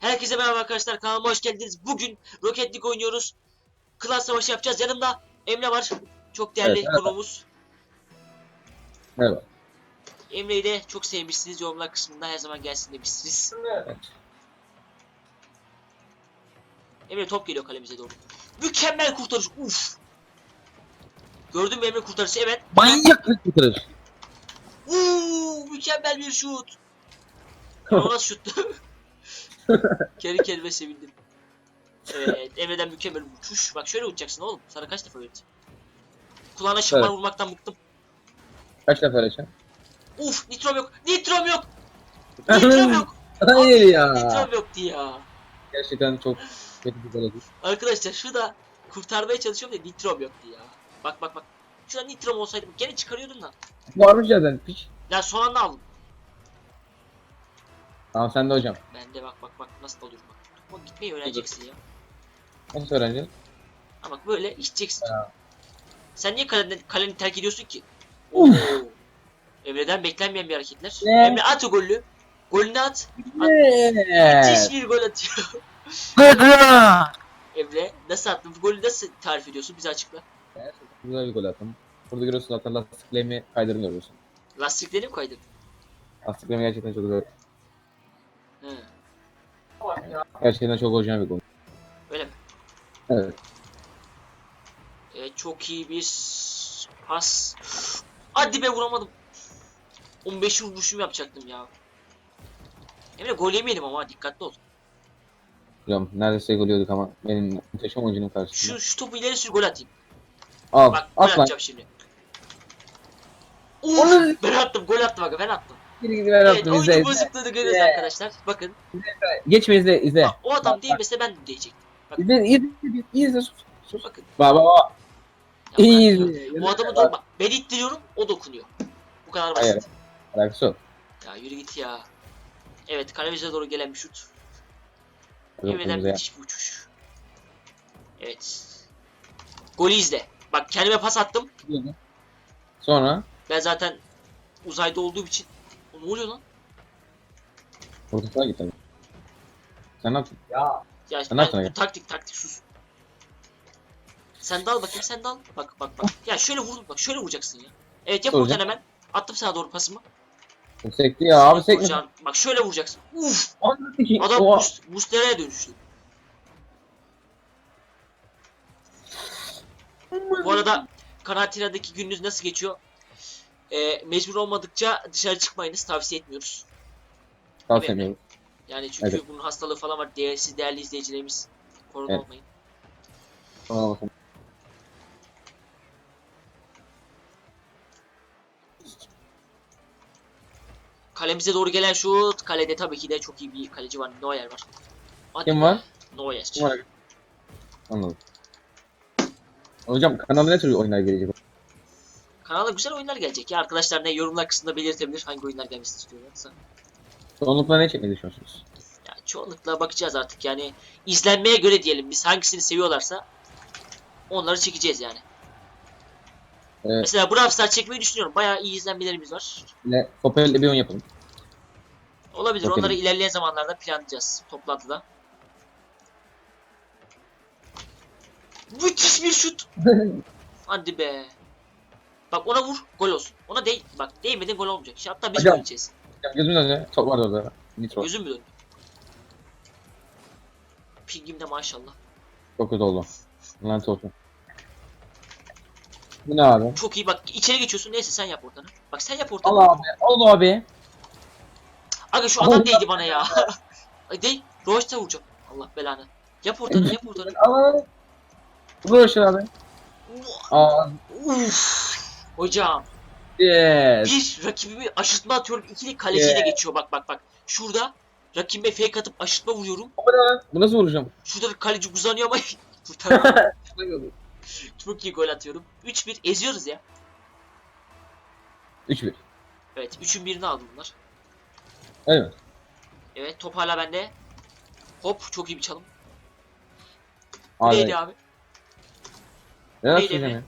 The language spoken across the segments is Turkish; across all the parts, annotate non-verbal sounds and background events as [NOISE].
Herkese merhaba arkadaşlar kanalıma hoş geldiniz. Bugün Rocket League oynuyoruz. Klan savaşı yapacağız. Yanımda Emre var. Çok değerli Evet, merhaba. konuğumuz. Merhaba. Emre'yi de çok sevmişsiniz. Yorumlar kısmında her zaman gelsin demişsiniz. Evet. Emre top geliyor kalemize doğru. Mükemmel kurtarış. Uf. Gördün mü Emre kurtarışı? Evet. Manyak bir kurtarış. Uuu mükemmel bir şut. O nasıl şuttu? Kendi kendime sevindim. Evet, Emre'den mükemmel bir uçuş. Bak şöyle uçacaksın oğlum. Sana kaç defa öğrettim. Kulağına şımar Evet. vurmaktan bıktım. Kaç defa öğreteceğim? Uf nitrom yok. Nitrom yok. [LAUGHS] Nitrom yok. Hayır ya. Nitrom yoktu ya. Gerçekten çok kötü bir oldu. Arkadaşlar şurada kurtarmaya çalışıyorum da nitrom yoktu ya. Bak bak bak. Şurada nitrom olsaydı gene çıkarıyordun da. Varmış zaten piç. Ya son anda aldım. Tamam sen de hocam. Ben de bak bak bak nasıl alıyorum bak. Bak gitmeyi öğreneceksin ya. Nasıl öğreneceğiz? Ha bak böyle içeceksin. Ya. Sen niye kaleni, kaleni terk ediyorsun ki? Oo. Emre'den beklenmeyen bir hareketler. Ne? Emre at o golü. Golünü at. Müthiş Evet. bir gol atıyor. [LAUGHS] Emre nasıl attın? Bu golü nasıl tarif ediyorsun? Bize açıkla. Güzel bir gol attım. Burada görüyorsun zaten lastiklerimi kaydırını görüyorsun. Lastikleri mi kaydın? Lastiklerimi gerçekten çok güzel. He. Gerçekten çok orijinal bir gol. Öyle mi? Evet. Evet çok iyi bir pas. Hadi be vuramadım. 15 vuruşum yapacaktım ya. Emre gol yemeyelim ama dikkatli ol. Hocam neredeyse gol yiyorduk ama benim muhteşem oyuncunun karşısında. Şu, şu topu ileri sür gol atayım. Al. Bak gol At lan. atacağım şimdi. Uf, ben attım gol attım bak ben attım. Gidi ver Evet izle. izle. bozukluğunu görüyoruz Yeah. arkadaşlar. Bakın Geçme izle izle. bak, o adam Bak, değmese ben de diyecektim. İzle izle izle. izle. Sus. Sus. Bakın. Baba baba. Ya İyi izle. Bu adamı bak. Ben ittiriyorum o dokunuyor. Bu kadar basit. Hayır. Alakası yok. Ya yürü git ya. Evet kalemize doğru gelen bir şut. Yok, ya. müthiş bir uçuş. Evet. Golü izle. Bak kendime pas attım. Sonra Ben zaten uzayda olduğum için. O ne oluyor lan? ortasına git tabii. Sen ne yaptın? Ya Sen ben, ne yaptın bu aga? taktik taktik sus. Sen dal bakayım sen dal. Bak bak bak. Ya şöyle vurdum bak şöyle vuracaksın ya. Evet yap oradan hemen. Attım sana doğru pasımı. Çok sekti ya abi sekme. vuracağım. Bak şöyle vuracaksın. Uf! Anladın ki. Adam Oha. boost, booster'e dönüştü. Bu arada karantinadaki gününüz nasıl geçiyor? Ee, mecbur olmadıkça dışarı çıkmayınız tavsiye etmiyoruz. Tavsiye ediyorum. Yani çünkü Evet. bunun hastalığı falan var. Değer, siz değerli izleyicilerimiz korona Evet. olmayın. Kalemize doğru gelen şut. Kalede tabii ki de çok iyi bir kaleci var. Neuer var. Hadi Kim var? Neuer. Kim var? Anladım. Hocam kanalda ne tür oyunlar gelecek? Kanala güzel oyunlar gelecek ya. Arkadaşlar ne yorumlar kısmında belirtebilir hangi oyunlar gelmesini istiyorlarsa. Çoğunlukla ne çekmeyi düşünüyorsunuz? Ya çoğunlukla bakacağız artık yani izlenmeye göre diyelim biz hangisini seviyorlarsa onları çekeceğiz yani. Evet. Mesela Brawl Stars çekmeyi düşünüyorum. Bayağı iyi izlenmelerimiz var. Yine Kopel'le bir oyun yapalım. Olabilir. Bakalım. Onları ilerleyen zamanlarda planlayacağız toplantıda. Müthiş bir şut. [LAUGHS] Hadi be. Bak ona vur, gol olsun. Ona değ bak değmeden gol olmayacak. Şimdi hatta biz gol yiyeceğiz. Hocam gözümün önünde top vardı orada. Nitro. Gözüm mü döndü? Pingim de maşallah. Çok kötü oldu. Lanet olsun. Bu ne abi? Çok iyi bak içeri geçiyorsun. Neyse sen yap ortanı. Bak sen yap ortanı. Al abi. Al abi. Aga şu adam Allah. değdi bana ya. [LAUGHS] Ay değil. Roşta vuracağım. Allah belanı. Yap ortanı yap ortanı. Al al. Bu aşağı abi. Aa. Uf. Hocam Yes. bir rakibimi aşırtma atıyorum. İkili kaleciyle Yeah. geçiyor bak bak bak. Şurada rakibe fake atıp aşırtma vuruyorum. Bu ne? Bu nasıl vuracağım? Şurada bir kaleci uzanıyor ama [LAUGHS] kurtarmıyor. [LAUGHS] Çok iyi gol atıyorum. 3-1 eziyoruz ya. 3-1. Evet 3'ün birini aldı bunlar. Evet. Evet top hala bende. Hop çok iyi bir çalım. Abi. Neydi abi? Relax Neydi be? ya.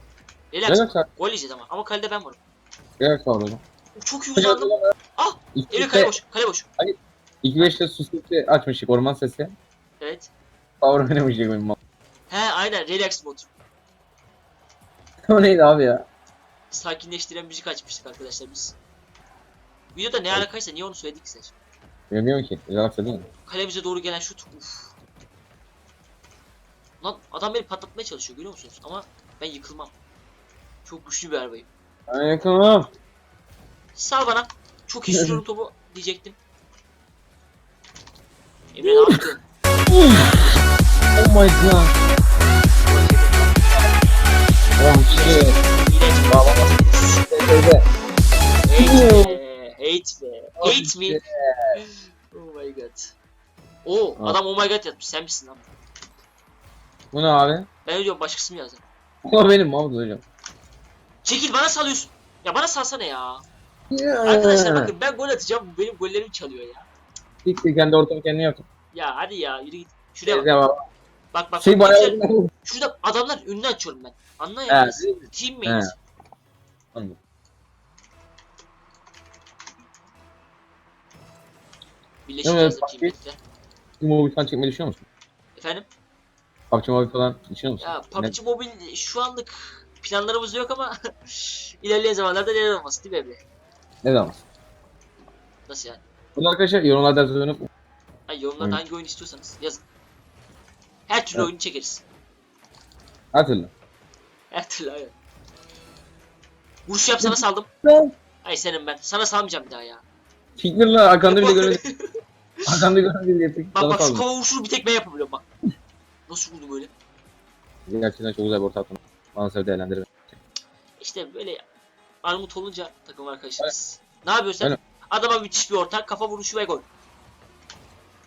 Relax. Relax abi. Gol yiyeceğiz ama. Ama kalede ben varım. Relax abi. Çok iyi uzandım. Ah! Emre ligde- kale boş. Kale boş. İlk beşte su sesi açmıştık orman sesi. Evet. Power oynamıştık benim mal. He aynen relax mod. [LAUGHS] o neydi abi ya? Sakinleştiren müzik açmıştık arkadaşlar biz. Videoda ne alakaysa niye onu söyledik size? Bilmiyorum ki. Relax mi? Kalemize doğru gelen şut. Uf. Lan adam beni patlatmaya çalışıyor görüyor musunuz? Ama ben yıkılmam. Çok güçlü bir arabayım. Ben yakınım. Sal bana. Çok iyi [LAUGHS] sürüyorum topu diyecektim. Emre ne yaptın? Oh my god. Oh shit. İğrenç. Hate be. Be. Oh. Oh my god. Oo Ah. adam oh my god yapmış. Sen misin lan? Bu ne abi? Ben diyorum başkası mı yazdı? O benim Mahmut hocam. Çekil bana salıyorsun. Ya bana salsana ya. Arkadaşlar bakın ben gol atacağım. bu Benim gollerimi çalıyor ya. Siktir kendi ortamı kendine yaptım. Ya hadi ya yürü git. Şuraya bak. Baba. Bak bak. Şey bak, bayağı... güzel. Şurada adamlar önünü açıyorum ben. Anla ya. He. biraz. Teammates. Anladım. Evet, yazdım bak-. Bu mobil falan çekmeyi düşünüyor musun? Efendim? PUBG Mobile falan düşünüyor musun? Ya PUBG Mobile şu anlık planlarımız yok ama [LAUGHS] ilerleyen zamanlarda neler olmasın değil mi Emre? Ne, zaman? Nasıl yani? Bunu arkadaşlar yorumlarda unutmayın. Ay yorumlarda Hı. hangi oyun istiyorsanız yazın. Her türlü Evet. oyunu çekeriz. Her türlü. Her türlü aynen. Vuruş yapsana saldım. [LAUGHS] Ay senin ben. Sana salmayacağım bir daha ya. Siktir lan arkanda bile göremedim. [LAUGHS] Arkanda göremedim diye tek bak sana bak şu kaldım. kova vuruşunu bir tek ben yapabiliyorum bak. Nasıl vurdu böyle? Gerçekten çok güzel bir orta attın. Bana sev değerlendirin. İşte böyle armut olunca takım arkadaşlarız. Ne yapıyorsun sen? Adama müthiş bir orta, kafa vuruşu ve gol.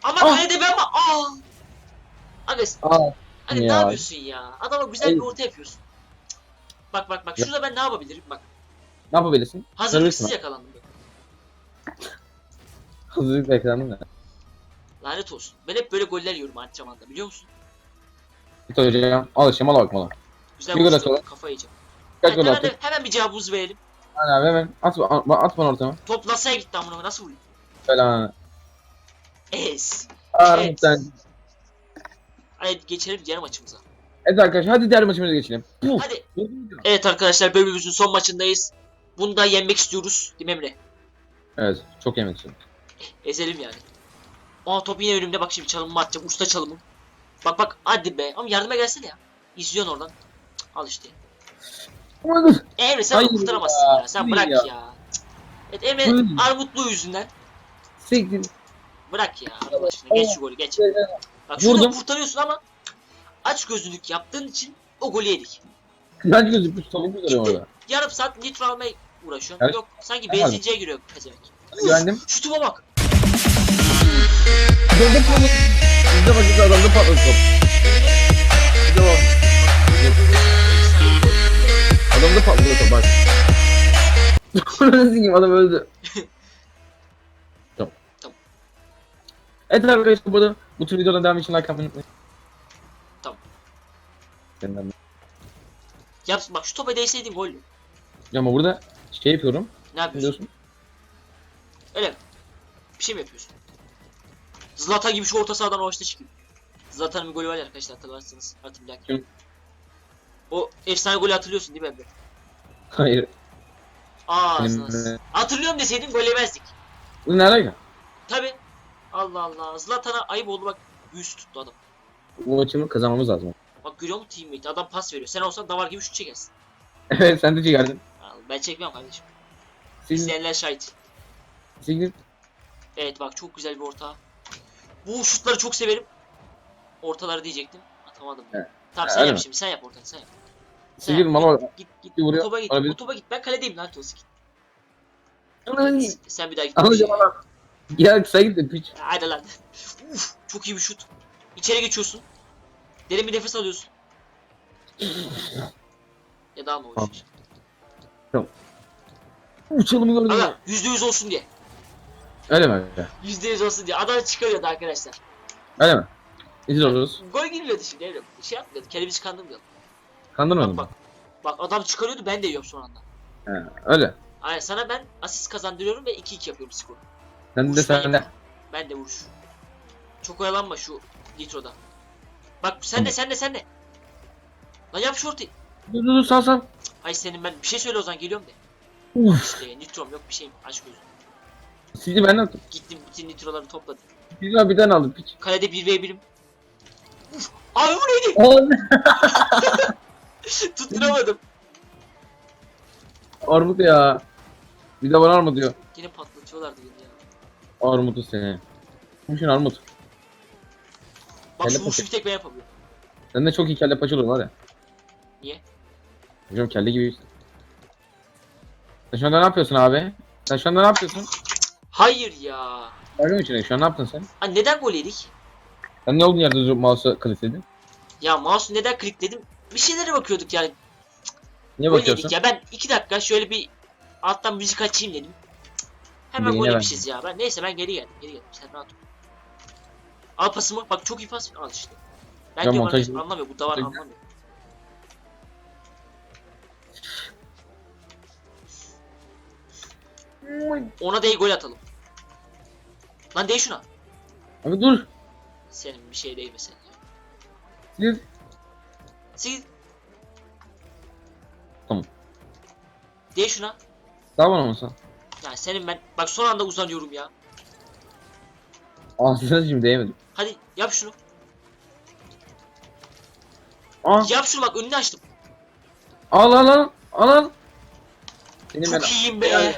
Ama Ah! kalede ben ama aa. Agres, Aa. hani ne Ya. yapıyorsun ya? Adama güzel bir Ey. orta yapıyorsun. Cık. Bak bak bak Ya. şurada ben ne yapabilirim? Bak Ne yapabilirsin? hazırlıksız Sarılırsın. yakalandım. [LAUGHS] Bak. Hazırlıkla ekranım ne? Lanet olsun. Ben hep böyle goller yiyorum antrenmanda biliyor musun? Git hocam. Al işte mala bak mala. Güzel Bir gol atalım. Kafa yiyeceğim. Kaç gol hemen, hemen bir cevabımızı verelim. Hani abi hemen at, at, at bana ortama. Top NASA'ya gitti amına nasıl? Şöyle hani. Es. Armut sen. Hadi geçelim diğer maçımıza. Evet arkadaşlar hadi diğer maçımıza geçelim. Hadi. Evet arkadaşlar bölümümüzün son maçındayız. Bunu da yenmek istiyoruz. Değil mi Emre? Evet çok yemek istiyorum. Ezelim yani. Aa top yine önümde bak şimdi çalımımı atacağım. Usta çalımım. Bak bak hadi be. Ama yardıma gelsene ya. İzliyorsun oradan. Al işte. Dur. Emre sen Hayır kurtaramazsın ya. ya, Sen hayır bırak ya. ya. Evet Emre Hayır. Armutlu yüzünden. Siktir. Bırak ya. Allah aşkına geç şu golü geç. Bak şurada kurtarıyorsun ama aç gözlülük yaptığın için o golü yedik. Kaç gözü bir tavuk güzel orada. Yarım saat nitro almaya uğraşıyorsun. Evet. Yok sanki benzinciye giriyor pezevenk. Güvendim. Şutuma bak. Adamda patladı. Bizde vakit adamda patladı top. Bizde bak. Adamda patladı top bak. [LAUGHS] Nasıl diyeyim adam öldü. [LAUGHS] tamam. Tamam. Evet arkadaşlar bu da bu tür videoların devamı için like atmayı unutmayın. Tamam. Senden. Yap bak şu topa değseydin gol. Ya ama burada şey yapıyorum. Ne yapıyorsun? diyorsun? Öyle mi? Bir şey mi yapıyorsun? Zlatan gibi şu orta sahadan o işte çıkıyor. Zlatan'ın bir golü var ya arkadaşlar hatırlarsınız. Hatırlayak. O efsane golü hatırlıyorsun değil mi Emre? Hayır. Aa Benim, ağzına. e, Hatırlıyorum deseydin gol yemezdik. Bu ne alaka? Tabi. Allah Allah. Zlatan'a ayıp oldu bak. Yüz tuttu adam. Bu maçımı kazanmamız lazım. Bak görüyor musun teammate? Adam pas veriyor. Sen olsan davar gibi şut çekersin. [LAUGHS] Evet sen de çıkardın. Al, Ben çekmem kardeşim. Siktir. İzleyenler şahit. Siktir. Evet bak çok güzel bir orta. Bu şutları çok severim. Ortaları diyecektim. Atamadım. Evet. Tamam sen öyle yap mi? şimdi sen yap ortanı sen yap. Sen Siktir yap. mala. Git git. Bir vuruyor, topa git. O topa git. Ben kaledeyim lan Toski. Ay. Sen bir daha git. Alacağım adam. Ya kısa git de piç. Hadi lan. Uf, çok iyi bir şut. İçeri geçiyorsun. Derin bir nefes alıyorsun. ya daha mı olacak? Uçalımı gördün mü? Ama yüzde yüz olsun diye. Öyle mi? Yüzde yüz olsun diye. Adam çıkarıyordu arkadaşlar. Öyle mi? İzin oluruz. Gol girmiyordu şimdi evrim. Şey yapmıyordu. Kendimizi kandırmıyorduk. Kandırmadın mı? bak. Bak adam çıkarıyordu ben de yiyorum son anda. He, öyle. Aynen sana ben asist kazandırıyorum ve 2-2 yapıyorum skoru. Sen de ben sen de. yapıyorum. Ben de vuruş. Çok oyalanma şu nitroda. Bak sen de sen de sen de. Lan yap şu ortayı. Dur dur dur sal sal. Ay senin ben bir şey söyle o zaman geliyorum de. Uf. İşte nitrom yok bir şeyim aç gözüm. Sizi ben attım. Gittim bütün nitroları topladım. Biz var birden aldım piç. Kalede 1v1'im. Uf. Abi bu neydi? Tutturamadım. Armut ya. Bir de bana armut diyor. Yine patlatıyorlardı beni ya. Armutu seni. Kimsin armut? Bak Kelle şu vuruşu bir tek ben yapamıyorum. Sen de çok iyi kelle paça olur var ya. Niye? Hocam kelle gibisin. Sen şu anda ne yapıyorsun abi? Sen şu anda ne yapıyorsun? Hayır ya. Bakın içine şu an ne yaptın sen? Ha neden gol yedik? Sen ne olduğun yerde mouse'a klikledin? Ya mouse'u neden klikledim? Bir şeylere bakıyorduk yani. Gol bakıyorsun? ya. Ben iki dakika şöyle bir alttan müzik açayım dedim. Hemen Yine gol yemişiz ya. Ben neyse ben geri geldim. Geri geldim. Sen rahat ol. Al pasımı. Bak çok iyi pas. Al işte. Ben Ya diyorum montaj- anlamıyor. Bu da var montaj- anlamıyor. Ona değil gol atalım. Lan değ şuna. Abi dur. Senin bir şey değmesin ya. Siz Sil. Tamam. Değ şuna. daha bana mısın? Ya senin ben bak son anda uzanıyorum ya. Aslında şimdi değmedim. Hadi yap şunu. Aa, Yap şunu bak önünü açtım. al al al al al. Senin ben Çok iyiyim be.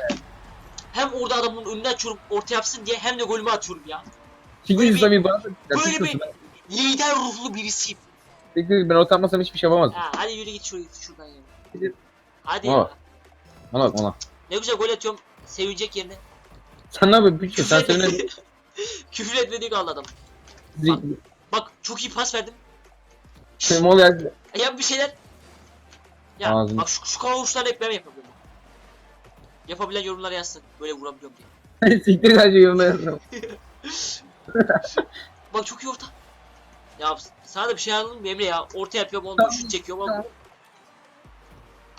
Hem orada adamın önünü açıyorum orta yapsın diye hem de golümü atıyorum ya. Siktir Böyle İslam'ı bana da Böyle bir lider ruhlu birisiyim. Siktir ben utanmasam hiçbir şey yapamazdım. Ha, hadi yürü git şuraya, şuradan ya. Gidin. Hadi Aa. ya. Bana bak bana. Ne güzel gol atıyorum. Sevinecek yerine. Sen ne yapıyorsun Sen seninle... Küfür etmedi kaldı adam. Bak çok iyi pas verdim. Sen ol ya. E, yap bir şeyler. Ya Ağzını- bak şu, şu kavuşları hep ben yapabiliyorum. Yapabilen yorumlara yazsın. Böyle vurabiliyorum diye. [LAUGHS] Siktir sadece yorumda yazdım. [LAUGHS] Bak çok iyi orta. Ya sana da bir şey anladın mı Emre ya? Orta yapıyorum olmuyor. Şut çekiyorum olmuyor.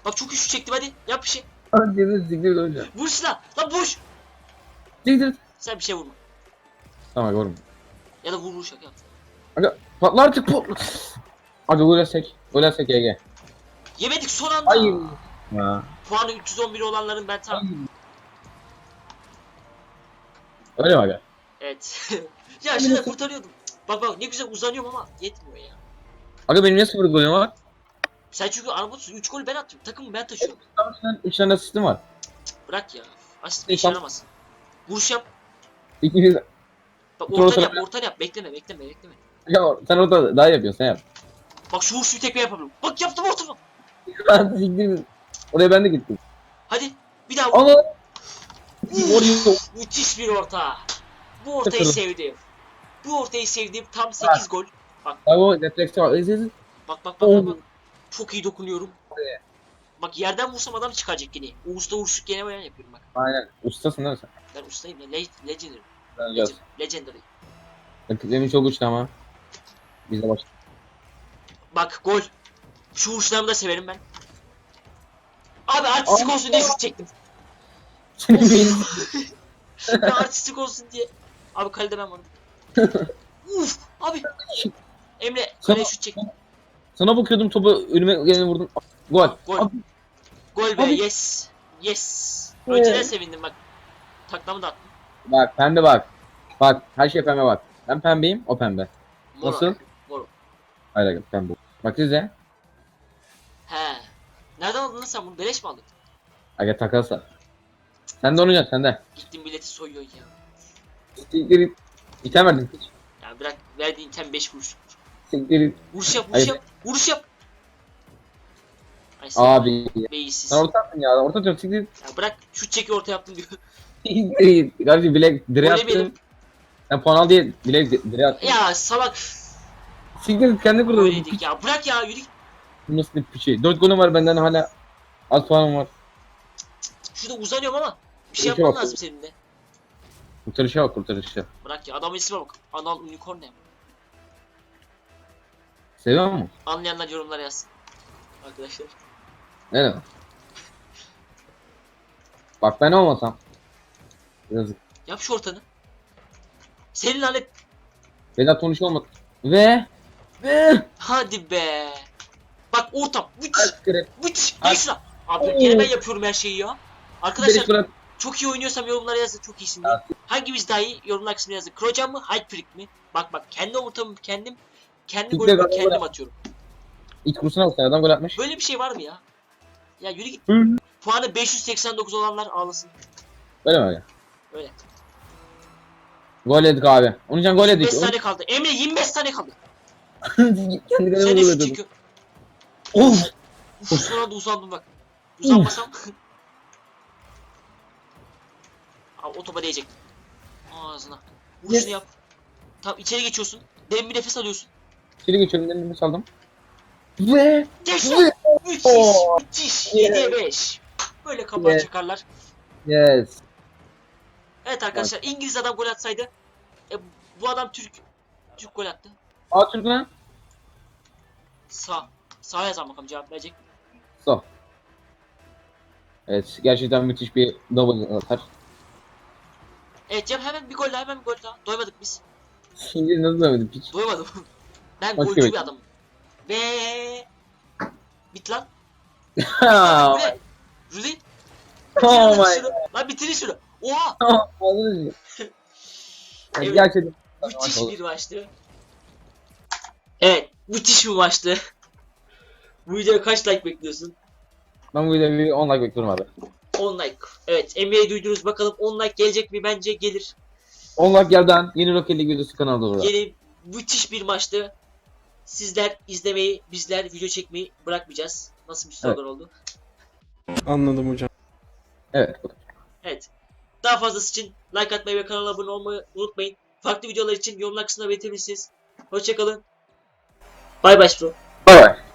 Bak çok iyi şut çektim hadi. Yap bir şey. Hadi siktir hocam. Vur silah. Lan boş. Siktir. Sen bir şey vurma. Tamam yorum. Ya da vur şaka yap. Aga patla artık patla. Aga. Gol etsek Ege. Yemedik son anda. Hayır. Ya. Puanı 311 olanların ben tam. Öyle mi aga? Evet. [LAUGHS] ya şurada kurtarıyordum. Bak bak ne güzel uzanıyorum ama yetmiyor ya. Aga benim niye sıfır golüm var? Sen çünkü armutsun 3 gol ben attım. Takımı ben taşıyorum. Tamam sen 3 tane asistim var. Bırak ya. Asist bir işe yaramaz. Vuruş yap. İkiniz... Bak Sonra orta yap, orta yap. Bekleme, bekleme, bekleme. Ya sen orada daha iyi yapıyorsun sen yap. Bak şu vuruşu bir tek ben yapabilirim. Bak yaptım ortamı. Lan siktir. Oraya ben de gittim. Hadi bir daha vur. Oraya Müthiş bir orta. Bu ortayı sevdim. Bu ortayı sevdiğim tam 8 gol. Abi refleksi var. Bak bak bak bak. bak. Çok iyi dokunuyorum. Bak yerden vursam adam çıkacak yine. Uğuz'da vuruşluk gene ben yapıyorum bak. Aynen. Ustasın değil mi sen? Ben ustayım ya. Le- legendary. Ben göz. Legend- Legendary. Rakiplerimiz çok uçtu ama. Biz de başladık. Bak gol. Şu vuruşlarımı da severim ben. Abi artistik olsun diye şut çektim. Senin beynin. ya [LAUGHS] artistik olsun diye. Abi kalede ben varım. [LAUGHS] Uf abi. Emre kaleye şut çektim. Sana bakıyordum topu önüme geleni vurdum. Gol. Gol. Abi, Gol be Abi. yes. Yes. Önceden Evet. sevindim bak. Taklamı da attım. Bak pembe bak. Bak her şey pembe bak. Ben pembeyim o pembe. Moro. Nasıl? Moro. Hayır hayır, pembe. Bak size. He. Nereden aldın lan sen bunu? Beleş mi aldın? Aga takasa. Sen de yap sen de. Gittin bileti soyuyorsun ya. Siktir. İtem verdin. Hiç. Ya bırak verdiğin tem 5 kuruş. Siktir. Vuruş yap, vuruş Hayır. yap, vuruş yap. Ay sen Abi. beyinsiz. Sen orta attın ya. Orta atıyorsun siktir it. Ya bırak şut çeki orta yaptım diyor. [LAUGHS] Siktir. Kardeşim bilek direğe Öyle benim. attın. Sen puan al diye bilek di- direğe attın. ya salak. Siktir it kendi kurdu. Böyleydik ya. Bırak ya yürü. git. Bu nasıl bir piçi. 4 golüm var benden hala. Az puanım var. Şurada uzanıyorum ama. Bir şey yapman bak. lazım senin de. Kurtarışa bak kurtarışa. Bırak ya adamın ismi bak. Anal unicorn ne? Seviyor musun? Anlayanlar yorumlara yazsın. Arkadaşlar. Ne demek? Bak ben olmasam. Yazık. Yap şu ortanı. Senin lanet Vedat Tonuş'u olmadı. Ve ve hadi be. Bak ortam. Müthiş. Ay. Gel şuna. Abi Oo. gene ben yapıyorum her şeyi ya. Arkadaşlar çok iyi oynuyorsam yorumlara yazın çok iyisin diye. Hangimiz daha iyi yorumlar kısmına yazın. Krocan mı Hyde Freak mi? Bak bak kendi ortamı kendim kendi Fikre golümü kendim bak. atıyorum. İç kurusuna bak sen adam gol atmış. Böyle bir şey var mı ya? Ya yürü git. Hı. Puanı 589 olanlar ağlasın. Böyle mi öyle? Öyle. Gol yedik abi. Onurcan gol yedik. 5 tane kaldı. Emre 25 tane kaldı. Kendi Sen kaleme de gol yedik. çekiyor. Of. Uf son anda uzandım bak. Uzanmasam. Abi [LAUGHS] o topa değecek. Ağzına. Vur Yes. şunu yap. Tamam içeri geçiyorsun. Derin bir nefes alıyorsun. İçeri geçiyorum saldım. Ve Geç Ve- lan. Müthiş. Oo. Müthiş. Yes. 7'ye 5. Böyle kapağı Yes. çakarlar. yes. Evet arkadaşlar İngiliz adam gol atsaydı. E, bu adam Türk. Türk gol attı. Aa Türk lan. Sağ. Sağ yazan bakalım cevap verecek. So. Evet gerçekten müthiş bir double atar. Evet Cem hemen bir gol daha hemen bir gol daha. Doymadık biz. Şimdi nasıl demedim hiç. Doymadım. [LAUGHS] ben Bak golcü evet. bir adamım. Ve bit lan. [LAUGHS] Rudy. Oh my şunu. Lan bitirin şunu. Oha. [LAUGHS] Evet. Gerçekten. Müthiş bir maçtı. Evet. Müthiş bir maçtı. Bu videoya kaç like bekliyorsun? Ben bu videoyu bir 10 like bekliyorum abi. 10 like. Evet. NBA'yi duydunuz bakalım 10 like gelecek mi? Bence gelir. 10 like gelden yeni Rocket League videosu kanalda burada. Yeni müthiş bir maçtı. Sizler izlemeyi, bizler video çekmeyi bırakmayacağız. Nasıl bir slogan oldu? Anladım hocam. Evet. Evet. Daha fazlası için like atmayı ve kanala abone olmayı unutmayın. Farklı videolar için yorumlar kısmına belirtebilirsiniz. Hoşçakalın. Bay bay bro. Bye bye.